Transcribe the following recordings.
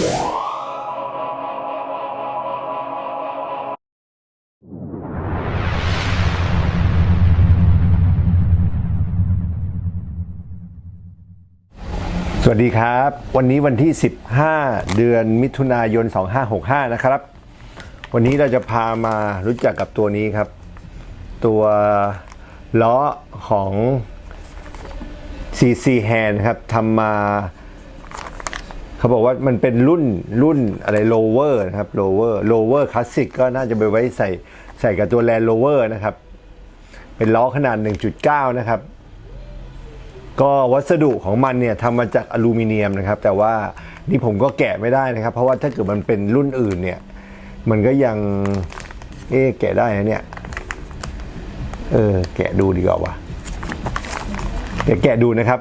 สวัสดีครับ วันนี้วันที่ 15 เดือนมิถุนายน 2565 นะครับ วันนี้เราจะพามารู้จักกับตัวนี้ครับ ตัวล้อของ CC Hand ครับทำมา เขาบอกว่ามันเป็นรุ่นรุ่นอะไร lower นะครับ lower lower classic ก็น่าจะไปไว้ใส่ใส่กับตัว land lower นะครับ เป็นล้อขนาด 1.9 นะครับ ก็วัสดุของมันเนี่ยทำมาจากอลูมิเนียมนะครับ แต่ว่านี่ผมก็แกะไม่ได้นะครับ เพราะว่าถ้าเกิดมันเป็นรุ่นอื่นเนี่ย มันก็ยัง เอ๊แกะได้นะเนี่ยเออแกะดูดีกว่าวะเดี๋ยวแกะดูนะครับ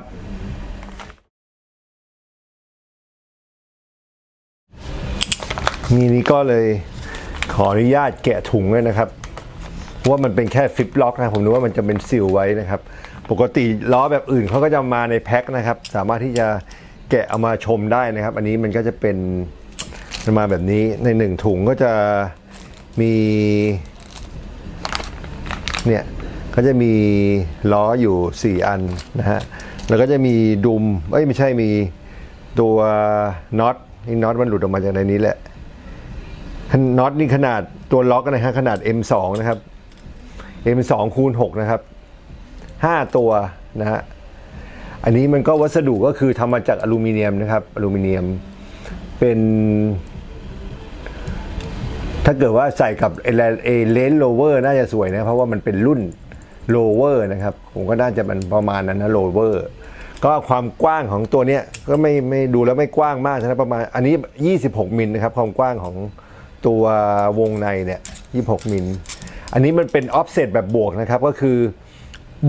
นี่นี่ก็เลยขออนุญาตแกะถุงเลยนะครับว่ามันเป็นแค่ฟิปล็อกนะผมนึกว่ามันจะเป็นซีลไว้นะครับ ปกติล้อแบบอื่นเขาก็จะมาในแพ็คนะครับ สามารถที่จะแกะเอามาชมได้นะครับ อันนี้มันก็จะเป็นมันมาแบบนี้ในหนึ่งถุงก็จะมีเนี่ยก็จะมีล้ออยู่ 4 อันนะฮะแล้วก็จะมีดุมเอ้ยไม่ใช่มีตัวน็อตนี่น็อตมันหลุดออกมาจากในนี้แหละ น็อตนี่ขนาดตัวล็อกนะฮะขนาด M2 นะครับ M2 คูณ6นะครับ 5 ตัวนะฮะอันนี้มันก็วัสดุก็คือทำมาจากอลูมิเนียมนะครับอลูมิเนียมเป็น ถ้าเกิดว่าใส่กับเอเลนโลเวอร์น่าจะสวยนะ เพราะว่ามันเป็นรุ่นโลเวอร์นะครับ ผมก็น่าจะมันประมาณนั้นนะโลเวอร์ก็ความกว้างของตัวเนี้ยก็ไม่ไม่ดูแล้วไม่กว้างมากนะประมาณ อันนี้ 26 มิลนะครับ ความกว้างของ ตัววงในเนี่ย26 มิล อันนี้มันเป็นออฟเซตแบบบวกนะครับ ก็คือ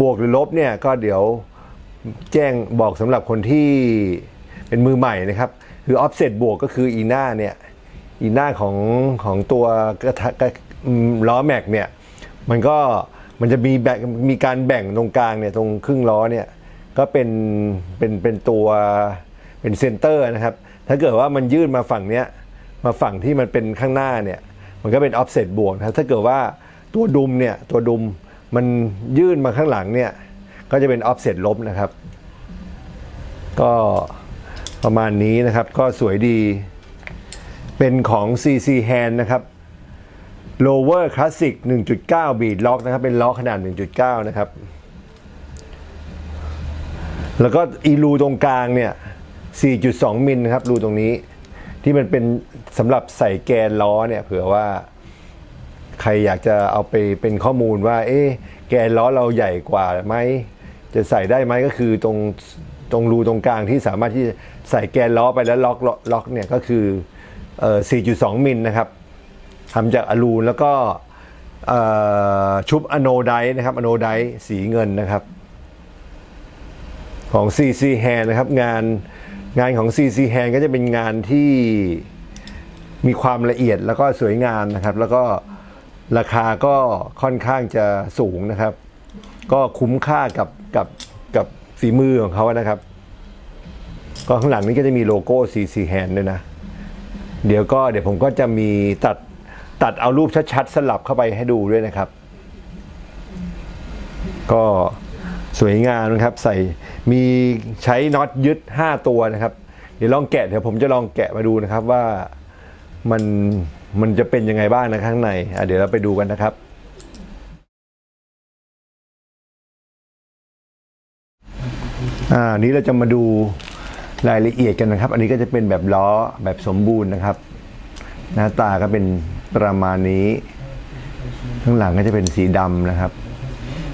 บวกหรือลบเนี่ยก็เดี๋ยวแจ้งบอกสำหรับคนที่เป็นมือใหม่นะครับ คือออฟเซตบวกก็คืออีหน้าเนี่ยอีหน้าของของตัวกระทะล้อแม็กเนี่ยมันก็มันจะมีแบ่งมีการแบ่งตรงกลางเนี่ยตรงครึ่งล้อเนี่ยก็เป็นเป็นเป็นตัวเป็นเซนเตอร์นะครับ ถ้าเกิดว่ามันยื่นมาฝั่งเนี้ย มาฝั่งที่มันเป็นข้างหน้าเนี่ยมันก็เป็นออฟเซตบวกนะครับถ้าเกิดว่าตัวดุมเนี่ยตัวดุมมันยื่นมาข้างหลังเนี่ยก็จะเป็นออฟเซตลบนะครับ ก็ประมาณนี้นะครับก็สวยดีเป็นของ CC Hand นะครับ Lower Classic 1.9 Beat Lock นะครับ เป็นล็อกขนาด 1.9 นะครับ แล้วก็อีรูตรงกลางเนี่ย 4.2 มิลนะครับ รูตรงนี้ ที่มันเป็นสำหรับใส่แกนล้อเนี่ย เผื่อว่า ใครอยากจะเอาไปเป็นข้อมูลว่า เอ๊ะแกนล้อเราใหญ่กว่าไหมจะใส่ได้ไหมก็คือตรงตรงรูตรงกลางที่สามารถที่ใส่แกนล้อไปแล้วล็อกล็อกเนี่ยก็คือเอ่อ4.2 มิลนะครับทำจากอลูนแล้วก็ชุบอโนไดนะครับอโนไดสีเงินนะครับ ของ CC Hand นะครับ งาน งานของ CC Hand ก็จะเป็นงานที่มีความละเอียดแล้วก็สวยงามนะครับ แล้วก็ราคาก็ค่อนข้างจะสูงนะครับ ก็คุ้มค่ากับกับกับฝีมือของเขานะครับ ก็ข้างหลังนี้ก็จะมีโลโก้ CC Hand ด้วยนะ เดี๋ยวก็เดี๋ยวผมก็จะมีตัดตัดเอารูปชัดๆ สลับเข้าไปให้ดูด้วยนะครับ ก็ สวยงามนะครับ ใส่มีใช้น็อตยึด 5 ตัวนะครับ เดี๋ยวลองแกะเดี๋ยวผมจะลองแกะมาดูนะครับว่ามันมันจะเป็นยังไงบ้างนะข้างในเดี๋ยวเราไปดูกันนะครับ อ่านี้เราจะมาดูรายละเอียดกันนะครับ อันนี้ก็จะเป็นแบบล้อแบบสมบูรณ์นะครับ หน้าตาก็เป็นประมาณนี้ ข้างหลังก็จะเป็นสีดำนะครับ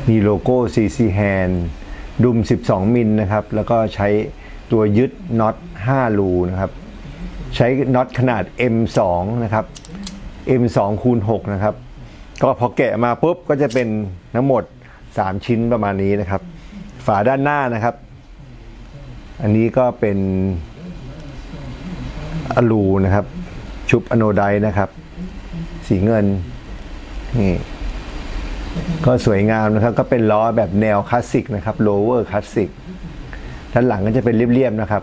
มีโลโก้ CC Hand ดุม 12 มิลนะครับ แล้วก็ใช้ตัวยึดน็อต 5 รูนะครับ ใช้น็อตขนาด M2 นะครับ M2 คูณ6นะครับ ก็พอแกะมาปุ๊บก็จะเป็นทั้งหมด 3 ชิ้นประมาณนี้นะครับ ฝาด้านหน้านะครับ อันนี้ก็เป็นอลูนะครับ ชุบอโนไดนะครับ สีเงินนี่ ก็สวยงามนะครับ ก็เป็นล้อแบบแนวคลาสสิกนะครับ lower คลาสสิกด้านหลังก็จะเป็นเรียบๆนะครับ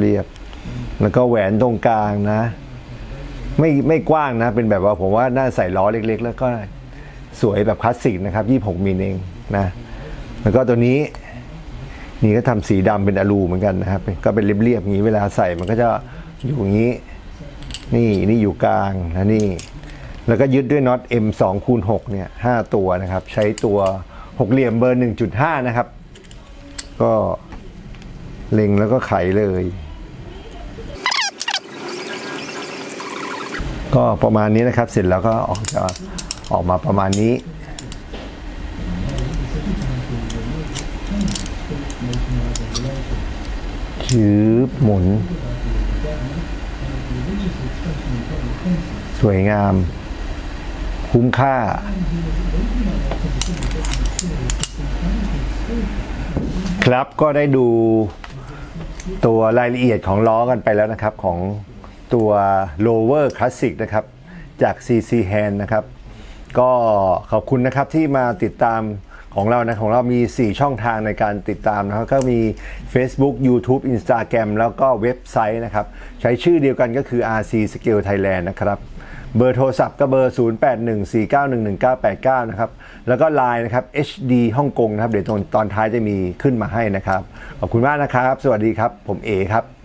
เรียบๆแล้วก็แหวนตรงกลางนะ ไม่ไม่กว้างนะ เป็นแบบว่าผมว่าน่าใส่ล้อเล็ก ๆ แล้วก็สวยแบบคลาสสิกนะครับ26มิลเองนะแล้วก็ตัวนี้นี่ก็ทำสีดำเป็นอลูเหมือนกันนะครับ ก็เป็นเรียบๆอย่างนี้เวลาใส่มันก็จะอยู่อย่างนี้ นี่นี่อยู่กลางนะนี่ แล้วก็ยึดด้วยน็อต M2 คูณ6เนี่ย5ตัวนะครับ ใช้ตัวหกเหลี่ยมเบอร์ 1.5 นะครับ ก็เล็งแล้วก็ไขเลย ก็ประมาณนี้นะครับ เสร็จแล้วก็ออกจะออกมาประมาณนี้ ชืบหมุน สวยงาม คุ้มค่า ครับก็ได้ดูตัวรายละเอียดของล้อกันไปแล้วนะครับ ของตัว lower classic นะครับ จาก CC Hand นะครับ ก็ขอบคุณนะครับที่มาติดตามของเรานะของเรามี 4 ช่องทางในการติดตามนะครับก็มี Facebook YouTube Instagram แล้วก็เว็บไซต์นะครับ ใช้ชื่อเดียวกันก็คือ RC Skill Thailand นะครับ เบอร์โทรศัพท์ก็เบอร์ 0814911989 นะครับ แล้วก็ Line นะครับ HD ฮ่องกงนะครับ เดี๋ยวตอนตอนท้ายจะมีขึ้นมาให้นะครับ ขอบคุณมากนะครับ สวัสดีครับ ผมเอครับ